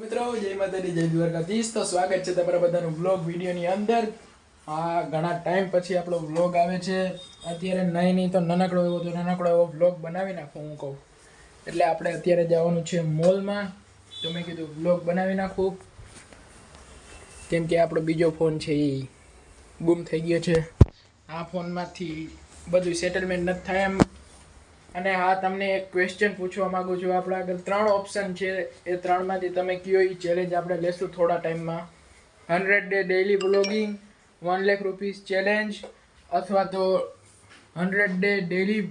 મિત્રો, જય માતાજી, જય દ્વારકાધીશ. તો સ્વાગત છે તમારા બધાનું બ્લોગ વિડીયોની અંદર. આ ઘણા ટાઈમ પછી આપણો બ્લોગ આવે છે. અત્યારે નહીં નહીં તો નાનકડો એવો, તો નાનકડો એવો બ્લોગ બનાવી નાખો હું કહું. એટલે આપણે અત્યારે જવાનું છે મોલમાં તો મેં કીધું બ્લોગ બનાવી નાખું. કેમ કે આપણો બીજો ફોન છે એ ગુમ થઈ ગયો છે. આ ફોનમાંથી બધું સેટલમેન્ટ નથી થાય એમ. અને હા, તમને એક ક્વેશ્ચન પૂછવા માંગુ છું. આપણા આગળ ત્રણ ઓપ્શન છે. એ ત્રણમાંથી તમે કયો એ ચેલેન્જ આપણે લેશું થોડા ટાઈમમાં. Hundred day daily blogging one lakh rupees challenge અથવા તો હંડ્રેડ ડે ડેઇલી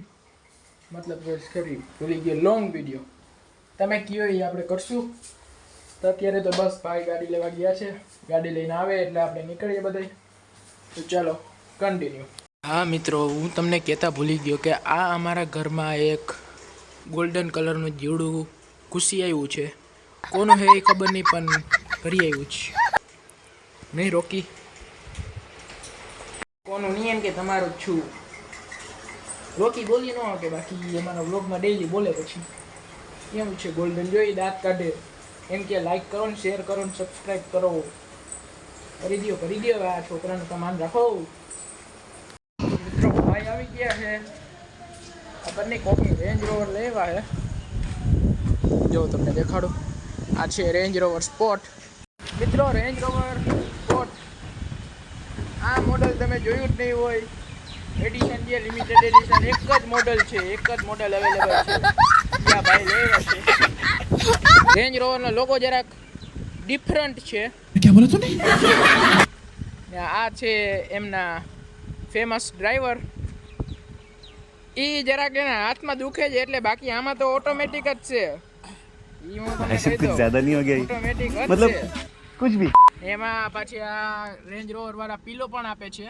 મતલબ કે ખરી ભૂલી ગયો લોંગ વીડિયો તમે કયો એ આપણે કરશું? તો અત્યારે તો બસ ભાઈ ગાડી લેવા ગયા છે. ગાડી લઈને આવે એટલે આપણે નીકળીએ બધા તો ચાલો કન્ટિન્યુ હા, મિત્રો, હું તમને કહેતા ભૂલી ગયો કે આ અમારા ઘરમાં એક ગોલ્ડન કલરનું જીવડું ઘૂસી આવ્યું છે. કોનું હે એ ખબર નહીં, પણ ઘરી આવ્યું છે. નહીં રોકી? કોનું નહીં એમ કે તમારું જ છું. રોકી બોલી ન કે બાકી અમારા વ્લોગમાં ડેઈલી બોલે પછી. કેમ છે ગોલ્ડન જોઈ, દાંત કાઢે. એમ કે લાઈક કરો ને શેર કરો ને સબસ્ક્રાઈબ કરો. કરી દો કરી દો આ છોકરાનું તમાન રાખો. ગયા છે. આ બંને કોકની રેન્જ રોવર લેવા છે. જો તમને દેખાડો. આ છે રેન્જ રોવર સ્પોટ મિત્રો રેન્જ રોવર સ્પોટ આ મોડલ તમે જોયું જ નહીં હોય. એડિશન જે લિમિટેડ એડિશન એક જ મોડલ છે એક જ મોડલ અવેલેબલ છે. ત્યાં ભાઈ લેવા છે. રેન્જ રોવરનો લોગો જરાક ડિફરન્ટ છે. ક્યાં બોલો તું આ છે એમના ફેમસ ડ્રાઈવર એ જરાક એના હાથમાં દુખે છે એટલે બાકી આમાં તો ઓટોમેટિક જ છે ઈ હું તમને ऐसे કહી कुछ દઉં. ज्यादा नहीं हो गया ये? ઓટોમેટિક જ मतलब છે कुछ भी એમાં પછી આ રેન્જ રોવર વાળા પીલો પણ આપે છે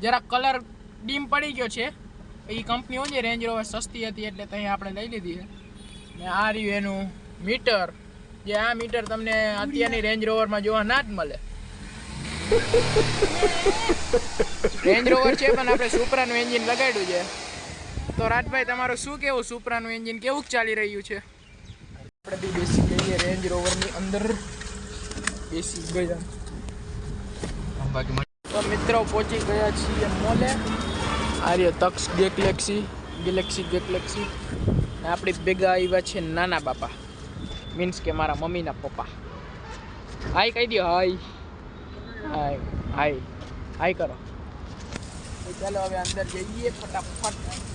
જરાક કલર ડીમ પડી ગયો છે એ કંપનીઓ છે રેન્જ રોવર સસ્તી હતી એટલે ત્યાં આપણે લઈ લીધી છે ને આ રહ્યું એનું મીટર જે આ મીટર તમને અત્યારની રેન્જ રોવરમાં જોવા ના જ મળે રેન્જ રોવર છે પણ આપણે સુપરાનું એન્જિન લગાડ્યું છે તો રાજભાઈ, તમારું શું કેવું સુપરાનું એન્જિન? કેવું ચાલી રહ્યું છે? આપણે બી બેસી જઈએ રેન્જ રોવરની અંદર બેસી ગયા તો મિત્રો, પહોંચી ગયા છીએ મોલે. આર્ય તક્ષ ગેલેક્સી ગેલેક્સી ગેલેક્સી ને આપણી ભેગા આવ્યા છે નાના બાપા. મીન્સ કે મારા મમ્મીના પપ્પા. હાય કહી દો હાય હાય હાય હાય કરો. ચાલો હવે અંદર જઈએ ફટાફટ.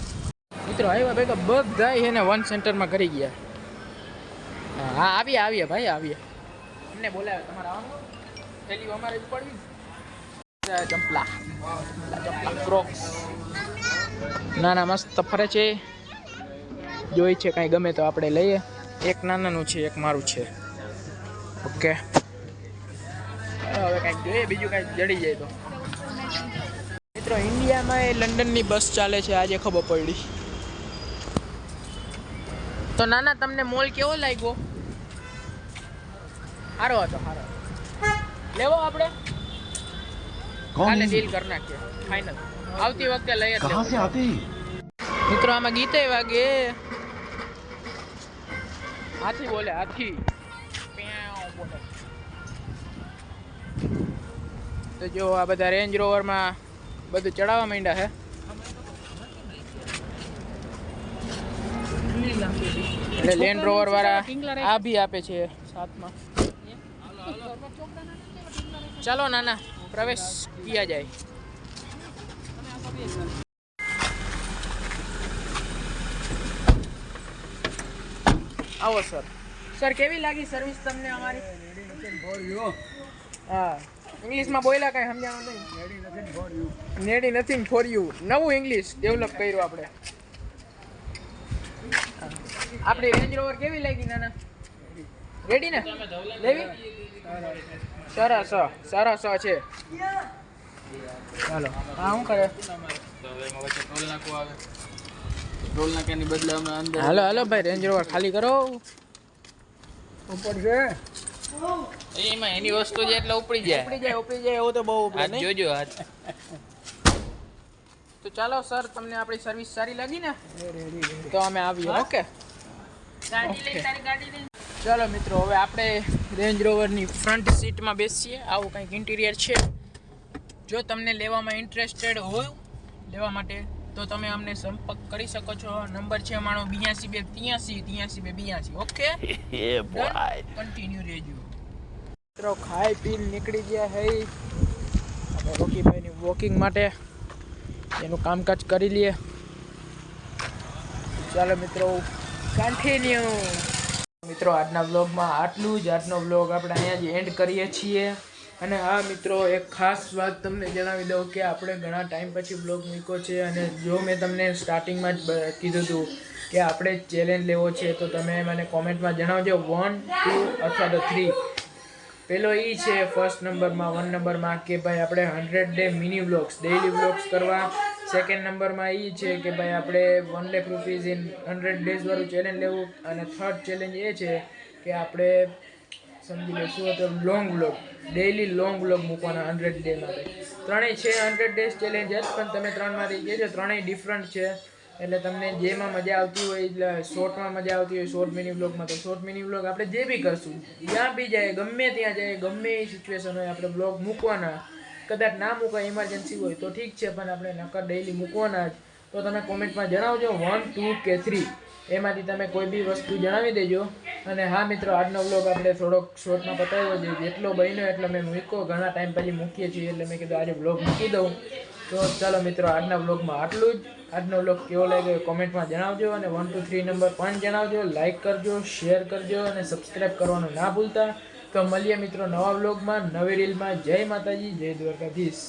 મિત્રો આવ્યા ભેગા બધા એને વન સેન્ટરમાં કરી ગયા. હા, આવીએ આવીએ ભાઈ આવીએ. અમને બોલાવે તમારે આવવાનું? પેલી અમારે જ પડવી ચંપલા. ચંપલા ક્રોક્સ ના ના મસ્ત ફરે છે. જોઈ છે કાંઈ ગમે તો આપણે લઈએ. એક નાનાનું છે એક મારું છે. ઓકે. હવે કાંઈક જોઈએ બીજું કાંઈક જડી જાય તો. મિત્રો ઇન્ડિયામાં એ લંડનની બસ ચાલે છે આજે ખબર પડી. તો નાના તમને મોલ કેવો લાગ્યો? સારો હતો સારો લેવો આપણે. કાલે ડીલ કરી નાખીએ. ફાઇનલ આવતી વખતે લઈએ કહાં સે આતી? મિત્રો આમાં ગીતે વાગે. હાથી બોલે હાથી. તો જો આ બધા રેન્જ રોવરમાં બધું ચડાવવા માંડ્યા હે. એટલે લેન્ડ રોવર વાળા આ બી આપે છે સાતમાં. ચાલો નાના પ્રવેશ કિયા જાય? આવો સર સર કેવી લાગી સર્વિસ તમને અમારી? હા. ઇંગ્લિશમાં બોલ્યા કાંઈ સમજાણું નહીં? નેડી નથિંગ ફોર યુ નવું ઇંગ્લિશ ડેવલપ કર્યું આપણે. આપણી રેન્જ રોવર કેવી લાગી નાના? રેડી ને? લેવી? સરસ સરસ છે. ચાલો હા શું કરે? બદલે અમે અંદર હાલો હાલો ભાઈ રેન્જ રોવર ખાલી કરો. ઉપર છે. એમાં એની વસ્તુ છે એટલે ઉપડી જાય. ઉપડી જાય ઉપડી જાય એવું તો બહુ ઉપડે જોજો હાથ. તો ચાલો સર તમને આપણી સર્વિસ સારી લાગી ને? તો અમે આવીએ ઓકે? ચાલો મિત્રો હવે આપણે રેન્જ રોવરની ફ્રન્ટ સીટમાં બેસીએ. આવું કંઈક ઇન્ટિરિયર છે. જો તમને લેવામાં ઇન્ટરેસ્ટેડ હોય લેવા માટે તો તમે અમને સંપર્ક કરી શકો છો. નંબર છે માણો બ્યાસી બે ત્યાંસી ત્યાંસી બે બ્યાસી. ઓકે કન્ટિન્યુ રહેજો મિત્રો ખાઈ પીને નીકળી ગયા હે. આપણે રોકીભાઈની વોકિંગ માટે એનું કામકાજ કરી લઈએ. ચાલો મિત્રો કન્ટિન્યુ મિત્રો, આજના વ્લોગમાં આટલું જ. આજનો વ્લોગ આપણે અહીંયા જ એન્ડ કરીએ છીએ. અને હા, મિત્રો, એક ખાસ વાત તમને જણાવી દઉં કે આપણે ઘણા ટાઈમ પછી વ્લોગ મૂક્યો છે અને જો મેં તમને સ્ટાર્ટિંગમાં જ કીધું હતું કે આપણે ચેલેન્જ લેવો છે, તો તમે મને કોમેન્ટમાં જણાવજો. વન ટુ અથવા તો થ્રી પેલો એ છે ફર્સ્ટ નંબરમાં વન નંબરમાં કે ભાઈ, આપણે hundred day mini vlogs daily vlogs કરવા સેકન્ડ નંબરમાં એ છે કે ભાઈ આપણે one lakh rupees in hundred ડેઝવાળું challenge લેવું અને થર્ડ ચેલેન્જ એ છે કે આપણે સમજી લો શું હતું long blog daily long vlog મૂકવાના હંડ્રેડ ડે માટે. ત્રણેય છે હંડ્રેડ ડેઝ ચેલેન્જ જ, પણ તમે ત્રણમાંથી કહેજો ત્રણેય ડિફરન્ટ છે. એટલે તમને જેમાં મજા આવતી હોય, એટલે શોર્ટમાં મજા આવતી હોય શોર્ટ મિની બ્લોગમાં તો શોર્ટ મિની બ્લોગ આપણે જે બી કરશું. જ્યાં બી જાય, ગમે ત્યાં જાય, ગમે એ સિચ્યુએશન હોય, આપણે બ્લોગ મૂકવાના. કદાચ ના મૂકો ઇમરજન્સી હોય તો ઠીક છે, પણ આપણે નકર ડેઈલી મૂકવાના જ. તો તમે કોમેન્ટમાં જણાવજો વન ટુ કે થ્રી એમાંથી તમે કોઈ બી વસ્તુ જણાવી દેજો. અને હા મિત્રો, આજનો વ્લોગ આપણે થોડોક શોર્ટમાં પતાવ્યો છે. જેટલો બન્યો એટલો મેં મૂક્યો. ઘણા ટાઈમ પછી મૂકીએ છીએ, એટલે મેં કીધું આજે વ્લોગ મૂકી દઉં. તો ચાલો મિત્રો, આજના વ્લોગમાં આટલું જ. આજનો વ્લોગ કેવો લાગ્યો કોમેન્ટમાં જણાવજો અને વન ટુ થ્રી નંબર પણ જણાવજો. લાઇક કરજો શેર કરજો અને સબસ્ક્રાઈબ કરવાનું ના ભૂલતા. તો મળીએ મિત્રો નવા બ્લોગમાં નવી રીલમાં. જય માતાજી જય દ્વારકાધીશ.